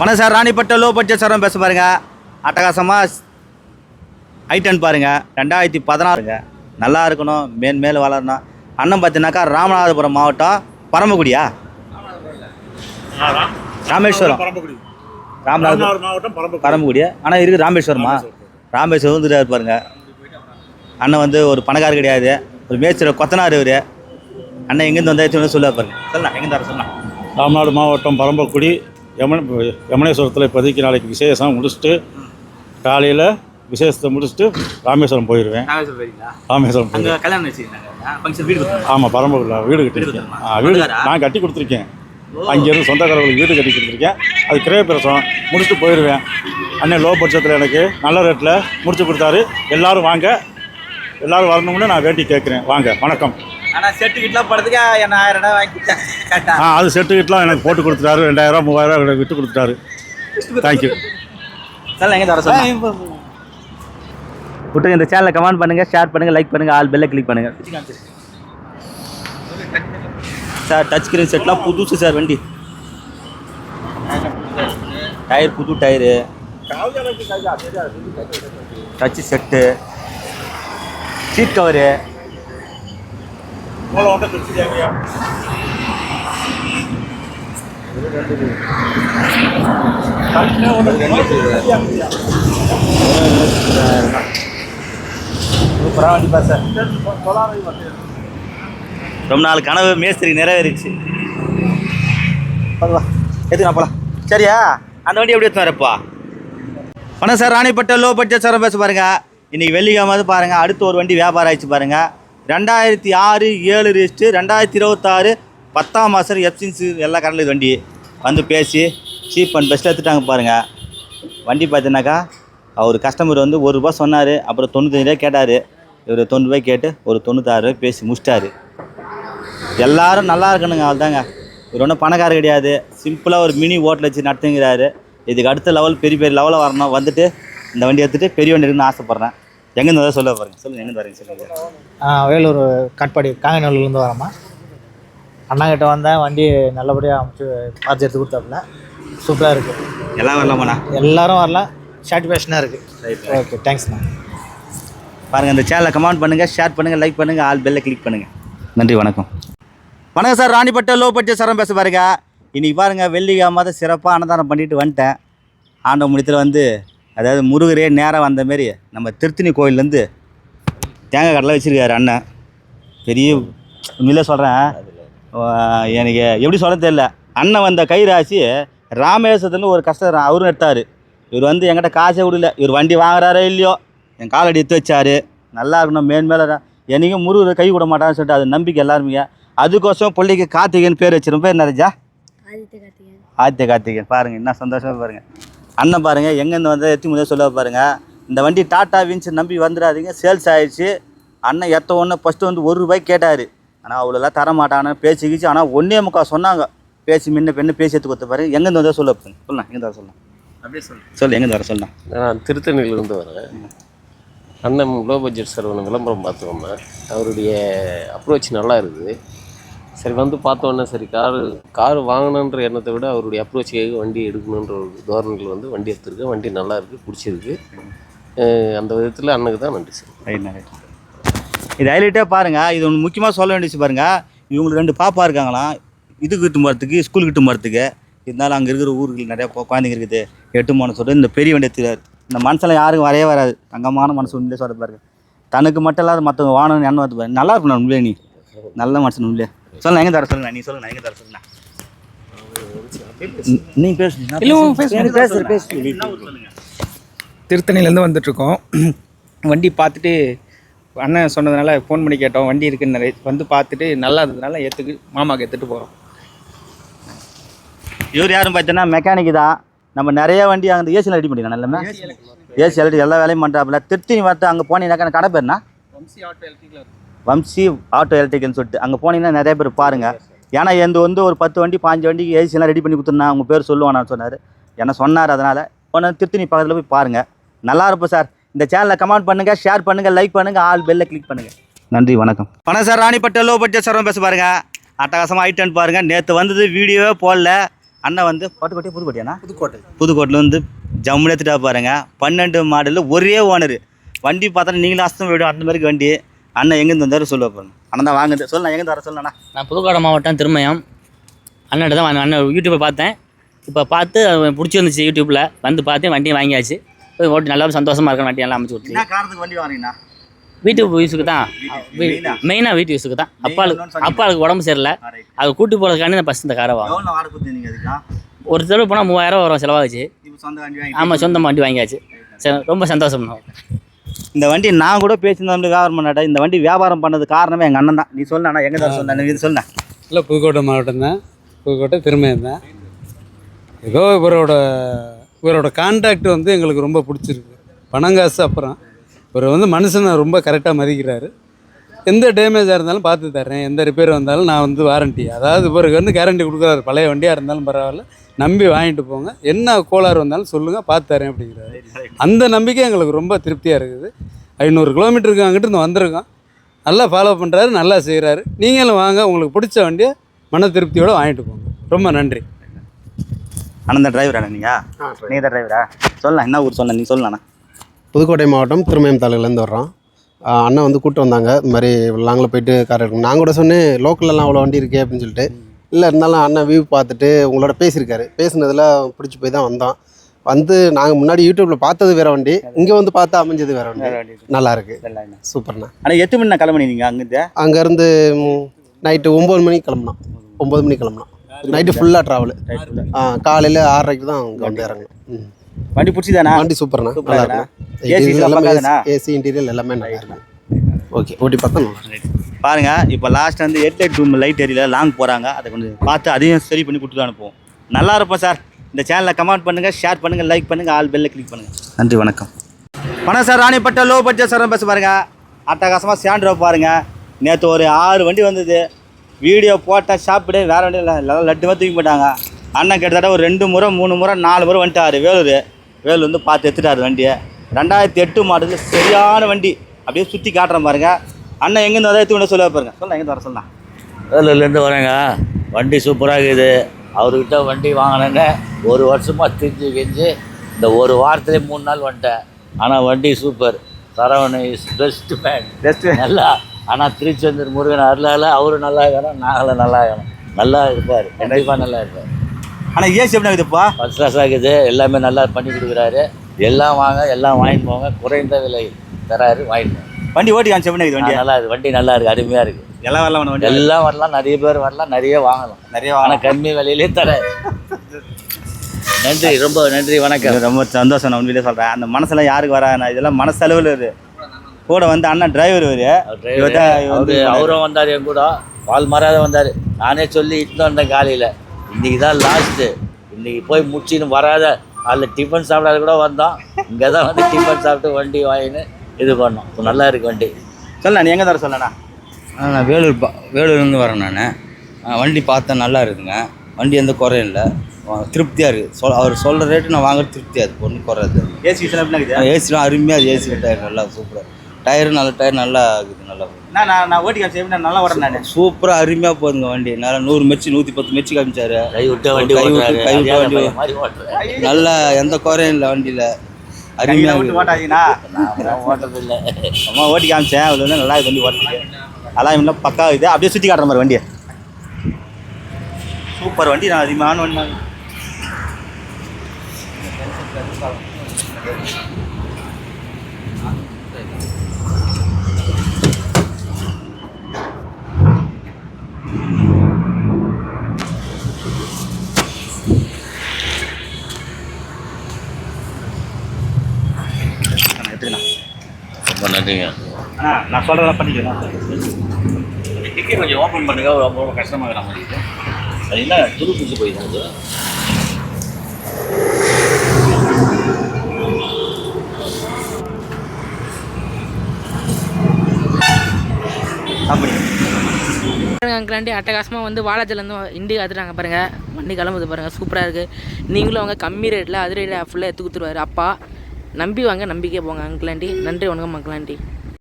வணக்கம் sir Ranipet low budget சாரம் பேச பாருங்க. அட்டகாசமாக ஐட்டன் பாருங்க. ரெண்டாயிரத்தி பதினாறுங்க நல்லா இருக்கணும் மேன் மேல் வளரணும். அண்ணன் பார்த்தீங்கன்னாக்கா ராமநாதபுரம் மாவட்டம் பரமக்குடியா? ராமேஸ்வரம். ராமநாதபுரம். மாவட்டம் பரமக்குடியா? ஆனால் இருக்குது ராமேஸ்வரமா? ராமேஸ்வரம் வந்துட்டார் பாருங்க. அண்ணன் வந்து ஒரு பணக்காரர் கிடையாது. ஒரு மேய்ச்சல் கொத்தனார் இவர். அண்ணன் எங்கேருந்து வந்தாச்சு சொல்ல பாருங்க. சொல்லலாம் எங்கேருந்து வர சொல்லலாம் ராமநாடு மாவட்டம் பரம்பக்குடி யமன யமனேஸ்வரத்தில் இப்போதைக்கு நாளைக்கு விசேஷம் முடிச்சுட்டு காலையில் விசேஷத்தை முடிச்சுட்டு ராமேஸ்வரம் போயிடுவேன் ராமேஸ்வரம் போயிடுவேன் ஆமாம் பரம்பக்குடியில் வீடு கட்டியிருக்கேன் வீடு? நான் கட்டி கொடுத்துருக்கேன். அங்கேருந்து சொந்தக்காரர்களுக்கு வீடு கட்டி கொடுத்துருக்கேன். அது கிரய பிரசவம் முடிச்சுட்டு போயிடுவேன் அண்ணன் லோ பட்ஜெட்டில் எனக்கு நல்ல ரேட்டில் முடிச்சு கொடுத்தாரு. எல்லாரும் வாங்க. எல்லாரும் வரணும்னு நான் வேண்டி கேட்குறேன். வாங்க வணக்கம். ஆனால் செட்டு கிட்டலாம் படத்துக்கு என்ன ஆயிரம் ரூபாய் வாங்கி கொடுத்தேன் கரெக்டா ஆ அது செட்டு கிட்டலாம் எனக்கு போட்டு கொடுத்துட்டாரு. ரெண்டாயிரம் மூவாயிரம் விட்டு கொடுத்துட்டாரு. தேங்க்யூ சார் எங்கே தர சொல்லுங்க. விட்டுங்க இந்த சேனலை கமெண்ட் பண்ணுங்க ஷேர் பண்ணுங்க லைக் பண்ணுங்க ஆல் பெல்ல கிளிக் பண்ணுங்க. சார் டச் ஸ்க்ரீன் செட்லாம் புதுசு சார் வண்டி. டயர் புது tyre touch set seat cover சூப்பராக வண்டி பாஸ் சார் ரொம்ப நாள் கனவு மேஸ்திரி நிறைவேறிச்சு. வா எதுக்கு போகலாம் சரியா? அந்த வண்டி எப்படி எடுத்து வரப்பா வணக்கம் சார் ராணிப்பட்ட லோ பட்ஜெட் சாரம் பேச பாருங்க. இன்னைக்கு வெள்ளிக்கிழமை பாருங்கள் பாருங்க. அடுத்து ஒரு வண்டி வியாபாரம் ஆயிடுச்சு பாருங்க. ரெண்டாயிரத்தி ஆறு ஏழு ரிஸ்ட்டு ரெண்டாயிரத்தி இருபத்தாறு பத்தாம் மாதம் எஃப்சின்ஸு எல்லாம் கடலில் வண்டி. வந்து பேசி சீப் அண்ட் பெஸ்ட்டில் எடுத்துட்டாங்க பாருங்கள் வண்டி பார்த்தீங்கன்னாக்கா அவர் கஸ்டமர் வந்து ஒரு ரூபா சொன்னார் அப்புறம் தொண்ணூத்தஞ்சு ரூபாய் கேட்டார். இவர் தொண்ணூறுபாய் கேட்டு ஒரு தொண்ணூத்தாறு ரூபாய் பேசி முடிச்சிட்டாரு. எல்லாரும் நல்லா இருக்கணுங்க அவள்தாங்க இவர் ஒன்றும் பணக்காரர் கிடையாது. சிம்பிளாக ஒரு மினி ஹோட்டல் வச்சு நடத்துங்கிறாரு. இதுக்கு அடுத்த லெவல் பெரிய பெரிய லெவலில் வரணும். வந்துட்டு இந்த வண்டி எடுத்துகிட்டு பெரிய வண்டி இருக்குன்னு ஆசைப்பட்றேன். எங்கேருந்து வர சொல்ல பாருங்க சொல்லுங்கள் எங்கேருந்து வரீங்க சொல்லுங்கள் வேலூர் கட்பாடி காங்கநல்லூர்லேருந்து வரேம்மா. அண்ணாங்கிட்ட வந்தேன் வண்டி நல்லபடியாக அமைச்சு பார்த்து எடுத்து கொடுத்தாப்புல. சூப்பராக இருக்குது எல்லாம் வரலாமாண்ணா? எல்லாரும் வரலாம் சாட்டிஸ்ஃபேக்ஷனாக இருக்குது ரைட் ஓகே தேங்க்ஸ்ண்ணா பாருங்கள் இந்த சேனலை கமெண்ட் பண்ணுங்கள் ஷேர் பண்ணுங்கள் லைக் பண்ணுங்கள் ஆல் பெல்லை கிளிக் பண்ணுங்கள் நன்றி வணக்கம். வணக்கம் சார் ராணிப்பட்ட லோ பட்ஜெட் சரம் பேச பாருங்க. இன்றைக்கி பாருங்கள் வெள்ளிக்கிழமை சிறப்பாக அன்னதானம் பண்ணிட்டு வந்துட்டேன். ஆண்ட முடியத்தில் வந்து அதாவது முருகரே நேராக வந்த மாரி நம்ம திருத்தணி கோயிலேருந்து தேங்காய் கடலை வச்சுருக்காரு அண்ணன். பெரிய உண்மையிலே சொல்கிறேன் எனக்கு எப்படி சொல்ல தெரியல. அண்ணன் வந்த கைராசி ராமேஸ்வரத்துலேருந்து ஒரு கஷ்டம் அவரும் எடுத்தார். இவர் வந்து என்கிட்ட காசே விடல இவர் வண்டி வாங்குறாரோ இல்லையோ? என் காலடி எடுத்து வச்சாரு. நல்லா இருக்கணும் மேன்மேலே என்னைக்கும் முருகர் கை விட மாட்டான்னு சொல்லிட்டு அது நம்பிக்கை எல்லாருமே அதுக்கோசம் பிள்ளைக்கு கார்த்திகேயன் பேர் வச்சிருப்போம் பேர் நிறையா ஆதித்ய கார்த்திகேயன். ஆதித்ய கார்த்திகேயன். பாருங்க என்ன சந்தோஷமா பாருங்க. அண்ணன் பாருங்க எங்கேருந்து வந்து எத்தி முதல் சொல்ல பாருங்க. இந்த வண்டி டாட்டா வின்ஸ் நம்பி வந்துடாதீங்க சேல்ஸ் ஆயிடுச்சு. அண்ணன் எத்த ஒன்று ஃபஸ்ட்டு வந்து ஒரு ரூபாய் கேட்டார். ஆனால் அவ்வளோலாம் தர மாட்டானு பேசி கீச்சு ஆனால் ஒன்றே முக்கா சொன்னாங்க. பேசி முன்ன பெண்ணு பேசி எடுத்து கொடுத்த பாருங்க எங்கேருந்து வந்தால் சொல்ல பாருங்க. சொல்லலாம் எங்கே வர சொல்லலாம் அப்படியே சொல்லு. சொல்லு எங்கேருந்து வர சொல்லலாம் நான் திருத்தணியிலிருந்து வரேன். அண்ணன் லோ பட்ஜெட் சர்வன் விளம்பரம் பார்த்தோம்னா அவருடைய அப்ரோச் நல்லா இருக்குது. சரி வந்து பார்த்தோன்னே சரி கார் கார் வாங்கணுன்ற எண்ணத்தை விட அவருடைய அப்ரோச்சுக்காக வண்டி எடுக்கணுன்ற ஒரு தோரணையில் வந்து வண்டி எடுத்திருக்கு. வண்டி நல்லா இருக்குது பிடிச்சிருக்கு. அந்த விதத்தில் அண்ணனுக்கு தான் நன்றி சார். ரைட் இது ஹைலைட்டாக பாருங்கள் இது ஒன்று முக்கியமாக சொல்ல வேண்டியது பாருங்கள் இவங்களுக்கு ரெண்டு பாப்பா இருக்காங்களாம் இதுக்கு கிட்ட போகிறதுக்கு ஸ்கூலுக்கு கிட்ட போகிறதுக்கு இருந்தாலும் அங்கே இருக்கிற ஊருக்கு நிறையா குழந்தைங்க இருக்குது. எட்டு போன சொல்லிட்டு இந்த பெரிய வண்டி தெரியாது இந்த மனசில் யாருக்கும் வரையே வராது. தங்கமான மனசு உண்மையிலே சொல்ல பாருங்க. தனக்கு மட்டும் இல்லாத மற்றவங்க வாங்கணும்னு எண்ணம் வந்து பாருங்க. நல்லா இருக்கணும் உண்மையிலே நீ. நல்ல மனசு உண்மையிலே. சொல்லுங்க எங்கே தர சொல்லுங்க நீ சொல்லுங்க எங்கே தர சொல்லுங்க நீ பேசு பேசு திருத்தணிலேருந்து வந்துட்ருக்கோம் வண்டி பார்த்துட்டு அண்ணன் சொன்னதுனால ஃபோன் பண்ணி கேட்டோம். வண்டி இருக்குன்னு வந்து பார்த்துட்டு நல்லா இருந்ததுனால ஏற்றுக்கு மாமாக்கு எடுத்துகிட்டு போகிறோம் இவர் யாரும் பார்த்தீங்கன்னா மெக்கானிக் தான். நம்ம நிறைய வண்டி அங்கே ஏசியில் ரெடி பண்ணிக்கலாம் எல்லாமே ஏசி எலக்ட்ரிக் எல்லா வேலையும் பண்ணுறாப்புல திருத்தணி வரட்டு அங்கே போனீங்கன்னாக்கா கடை பேர்னா வம்சி ஆட்டோ எலக்ட்ரிக்கல்னு சொல்லிட்டு அங்கே போனீங்கன்னா நிறைய பேர் பாருங்கள் ஏன்னா எந்த வந்து ஒரு பத்து வண்டி பாஞ்சு வண்டிக்கு ஏசிலாம் ரெடி பண்ணி கொடுத்துருந்தா உங்கள் பேர் சொல்லுவானான்னு சொன்னார். என்ன சொன்னார் அதனால் போன திருத்தணி பக்கத்தில் போய் பாருங்கள் நல்லா இருப்போம் சார். இந்த சேனலை கமெண்ட் பண்ணுங்கள் ஷேர் பண்ணுங்கள் லைக் பண்ணுங்கள் ஆல் பெல்லை கிளிக் பண்ணுங்கள் நன்றி வணக்கம். வணக்கம் sir. Ranipet low budget sir பேச பாருங்க. அட்டகாசமாக ஐட்டன் பாருங்கள் நேற்று வந்தது வீடியோவே போடல. அண்ணன் வந்து பட்டுக்கோட்டை புதுக்கோட்டையாண்ணா புதுக்கோட்டை. புதுக்கோட்டையில் வந்து ஜம்முன்னு எடுத்துட்டா பாருங்க. பன்னெண்டு மாடலில் ஒரே ஓனர் வண்டி பார்த்தா நீங்களும் அஸ்தம் விடும் அந்த மாதிரி வண்டி. அண்ணன் எங்கேருந்து வந்தாரு சொல்லுவா பாருங்க. அண்ணன் தான் வாங்குது. சொல்லு நான் எங்கேருந்து வர சொல்லண்ணா நான் புதுக்கோட்டை மாவட்டம் திருமயம். அண்ணன் தான் அண்ணன் யூடியூப்பை பார்த்தேன். இப்போ பார்த்து அது பிடிச்சி வந்துச்சு யூடியூப்பில் வந்து பார்த்தேன் வண்டியை வாங்கியாச்சு. போய் ஓட்டி நல்லா சந்தோஷமாக இருக்க வண்டி எல்லாம் அமைச்சு கொடுத்து என்ன காரணத்துக்கு வண்டி வாங்கினீங்கண்ணா? வீட்டு யூஸுக்கு தான். மெயினா? மெயினாக வீட்டு யூஸுக்கு தான். அப்பாளுக்கு. அப்பாளுக்கு உடம்பு சரியில்லை. அது கூட்டி போகிறதுக்காண்டி நான் ஃபஸ்ட் இந்த காரை வாங்க ஒரு தடவை போனால் மூவாயிரம் வரும் செலவாகுச்சு. ஆமாம் சொந்தமாக வண்டி வாங்கியாச்சு. சரி ரொம்ப சந்தோஷம். இந்த வண்டி நான் கூட பேசியிருந்தேன் வியாபாரம் பண்ணாட்ட இந்த வண்டி வியாபாரம் பண்ணது காரணமே எங்கள் அண்ணன் தான். நீ சொல்லண்ணா எங்கே தான் சொன்ன இது சொன்ன இல்லை புதுக்கோட்டை மாவட்டம் தான். புதுக்கோட்டை திருமயம் தான் ஏதோ இவரோட இவரோட கான்டாக்ட் வந்து எங்களுக்கு ரொம்ப பிடிச்சிருக்கு. பணம் காசு அப்புறம். இவர் வந்து மனுஷனை ரொம்ப கரெக்டாக மதிக்கிறாரு. எந்த டேமேஜாக இருந்தாலும் பார்த்து தர்றேன். எந்த ரிப்பேர் வந்தாலும் நான் வந்து வாரண்டி அதாவது இவருக்கு வந்து கேரண்டி கொடுக்குறாரு. பழைய வண்டியாக இருந்தாலும் பரவாயில்ல. நம்பி வாங்கிட்டு போங்க. என்ன கோளாறு வந்தாலும் சொல்லுங்கள் பார்த்து தரேன் அப்படிங்கிறாரு. அந்த நம்பிக்கை எங்களுக்கு ரொம்ப திருப்தியாக இருக்குது. ஐநூறு கிலோமீட்டருக்கு அங்கிட்டு இருந்து வந்திருக்கோம் நல்லா ஃபாலோ பண்ணுறாரு நல்லா செய்கிறாரு நீங்களும் வாங்க உங்களுக்கு பிடிச்ச வண்டியை மன திருப்தியோடு வாங்கிட்டு போங்க. ரொம்ப நன்றி. அண்ணன் டிரைவரா நீங்கள் நீங்கள் தான் டிரைவரா சொல்லலாம் என்ன ஊர் சொன்ன நீ சொல்லலாம் புதுக்கோட்டை மாவட்டம் திருமயம் தாலுலேருந்து வர்றோம். அண்ணன் வந்து கூப்பிட்டு வந்தாங்க. இந்த மாதிரி லாங்கில் போயிட்டு கார் எடுக்கணும். நான் கூட சொன்னேன் லோக்கல்லலாம் அவ்வளோ வண்டி இருக்கே அப்படின்னு சொல்லிட்டு. இல்லை இருந்தாலும் அண்ணன் வியூ பார்த்துட்டு உங்களோட பேசியிருக்காரு. பேசுனதில் பிடிச்சி போய் தான் வந்தோம் வந்து நாங்கள் முன்னாடி யூடியூப்பில் பார்த்தது வேற வண்டி இங்கே வந்து பார்த்தா அமைஞ்சது வேற வண்டி. நல்லா இருக்கு. சூப்பர்ண்ணா. ஆனால் எட்டு மணி நான் கிளம்புனீங்க அங்கேருந்து? அங்கேருந்து நைட்டு ஒம்பது மணிக்கு கிளம்புனோம். ஒம்பது மணிக்கு கிளம்புனோம். நைட்டு ஃபுல்லாக ட்ராவலு காலையில் ஆறரைக்கு தான் அங்கே வந்து இறங்கணும் ம். வண்டி பிடிச்சிதானா? வண்டி சூப்பர்ண்ணா. சூப்பரா நல்லா? இருக்கும்? ஏசி இன்டீரியல் எல்லாமே நல்லா இருக்கும் ஓகே ஓட்டி பார்த்தா நல்லா இருக்கு. பாருங்க இப்போ லாஸ்ட் வந்து ஹெட்லைட் ரூம் லைட் எரியல லாங் போகிறாங்க அதை கொஞ்சம் பார்த்து அதையும் சரி பண்ணி கொடுத்துட்டு அனுப்புவோம். நல்லா இருப்போம் சார். இந்த சேனலை கமெண்ட் பண்ணுங்கள் ஷேர் பண்ணுங்கள் லைக் பண்ணுங்கள் ஆல் பெல்ல கிளிக் பண்ணுங்கள் நன்றி வணக்கம். வணக்கம் sir. Ranipet low budget sir பேச பாருங்க. அட்டகாசமாக சாண்ட்ரோ பாருங்க. நேற்று ஒரு ஆறு வண்டி வந்தது. வீடியோ போட்டால் ஷாப்பிடு வேறு வண்டி இல்லை. லட்டுமே தூக்கி போட்டாங்க. அண்ணன் கிட்டத்தட்ட ஒரு ரெண்டு முறை மூணு முறை நாலு முறை வந்துட்டாரு வேலூர். வேலூர் வந்து பார்த்து எடுத்துட்டாரு வண்டியை. ரெண்டாயிரத்தி எட்டு மாடல் சரியான வண்டி. அப்படியே சுற்றி காட்டுறேன் பாருங்க. அண்ணன் எங்கேருந்து அதை எடுத்து சொல்ல பாருங்க. சொல்ல எங்கேருந்து வர சொல்லலாம் வேலூர்லேருந்து வரேங்க. வண்டி சூப்பராக இருக்குது. அவர்கிட்ட வண்டி வாங்கினேன்னு ஒரு வருஷமாக திரிஞ்சு கெஞ்சு இந்த ஒரு வாரத்துலேயே மூணு நாள் வந்துட்டேன். ஆனால் வண்டி super Saravanan is best man best நல்லா ஆனால் திருச்செந்தூர் முருகன் அருளால் அவரும் நல்லா இருக்கணும் நாங்களும் நல்லா இருக்கணும் நல்லா இருப்பார். கண்டிப்பாக நல்லா இருப்பார். ஆனால் ஏசி எப்படி இருக்குதுப்பா? ஃபஸ்ட் கிளாஸாக இருக்குது. எல்லாமே நல்லா பண்ணி கொடுக்குறாரு. எல்லாம் வாங்க எல்லாம் வாங்கிட்டு போங்க. குறைந்த விலை தராரு வாங்கிட்டு போங்க. வண்டி ஓட்டி காமிச்சு எப்படி வண்டி நல்லா இருக்குது. வண்டி நல்லா இருக்குது. அருமையாக இருக்குது. எல்லாம் வரலாம் வண்டி? எல்லாம் வரலாம். நிறைய பேர் வரலாம். நிறைய வாங்கலாம். நிறைய வாங்கலாம். கம்மி விலையிலே தர. நன்றி. ரொம்ப நன்றி. வணக்கம். ரொம்ப சந்தோஷம். நான் உண்மையிலே சொல்கிறேன் அந்த மனசுல யாருக்கு வரா? நான் இதெல்லாம் மனசளவில் இது கூட வந்து அண்ணன் டிரைவர் இவர். அவரும் வந்தார் என் கூட. பால் மாறாத வந்தார். நானே சொல்லி இட்டு வந்தேன் காலையில். இன்னைக்கு தான் லாஸ்ட்டு இன்னைக்கு போய் முடிச்சின்னு வராத. அதில் டிஃபன் சாப்பிடாத கூட வந்தோம் இங்கே தான் வந்து டிஃபன் சாப்பிட்டு வண்டி வாங்கின்னு இது பண்ணோம். இப்ப நல்லா இருக்கு வண்டி. சொல்ல நீ எங்கே தர சொல்லண்ணா? நான் வேலூர் பா வேலூர்லேருந்து வரேன் நான். வண்டி பார்த்தேன் நல்லா இருக்குங்க. வண்டி எந்த குறையும் இல்லை. திருப்தியாக இருக்குது சொல் அவர் சொல்கிற ரேட்டு நான் வாங்குறது திருப்தியாக இருக்குது? ஒன்றும் குறையாது ஏசி ஏசிலாம் அருமையாக ஏசி டயர் நல்லா சூப்பராக டயரும் நல்ல டயர் நல்லா இருக்குது நல்லா நான் நான் ஓட்டி காமிச்சு எப்படி நான் நல்லா ஓடுறேன் நான். சூப்பராக அருமையாக போகுதுங்க வண்டி. நல்லா நூறு மெச்சு நூற்றி பத்து மெச்சு காமிச்சாரு. கை விட்டு வண்டி கை விட்டு- வண்டி நல்லா எந்த குறையும் இல்லை வண்டியில். அருமையாக விட்டு ஓட்டாதீங்கண்ணா நான் ஓட்டுறதில்லை அம்மா ஓட்டி காமிச்சேன். அவ்வளோ வந்து நல்லா இது வண்டி ஓட்டுறது அலாயம்லாம் பக்கா இது அப்படியே சுற்றி காட்டுற மாதிரி வண்டியை. சூப்பர் வண்டி. நான் அதிகமான வண்டி நன்றிங்க அண்ணா நான் சொல்கிறதெல்லாம் பண்ணிக்கலாம். டிக்கெட் கொஞ்சம் ஓப்பன் பண்ணுங்க ரொம்ப ரொம்ப கஷ்டமாக நம்ம அது என்ன துரு பிடிச்சி போயிடுது அப்படி அட்டகாசமாக வந்து வாலாஜிலேருந்து இண்டி காத்துட்டாங்க பாருங்கள் வண்டி கிளம்புது பாருங்கள் சூப்பராக இருக்குது நீங்களும் அவங்க கம்மி ரேட்டில் அதிரடியில் ஃபுல்லாக எடுத்து கொடுத்துருவாரு. அப்பா நம்பி வாங்க நம்பிக்கை போங்க அங்கிளாண்டி. நன்றி வணக்கம் அங்கிளாண்டி.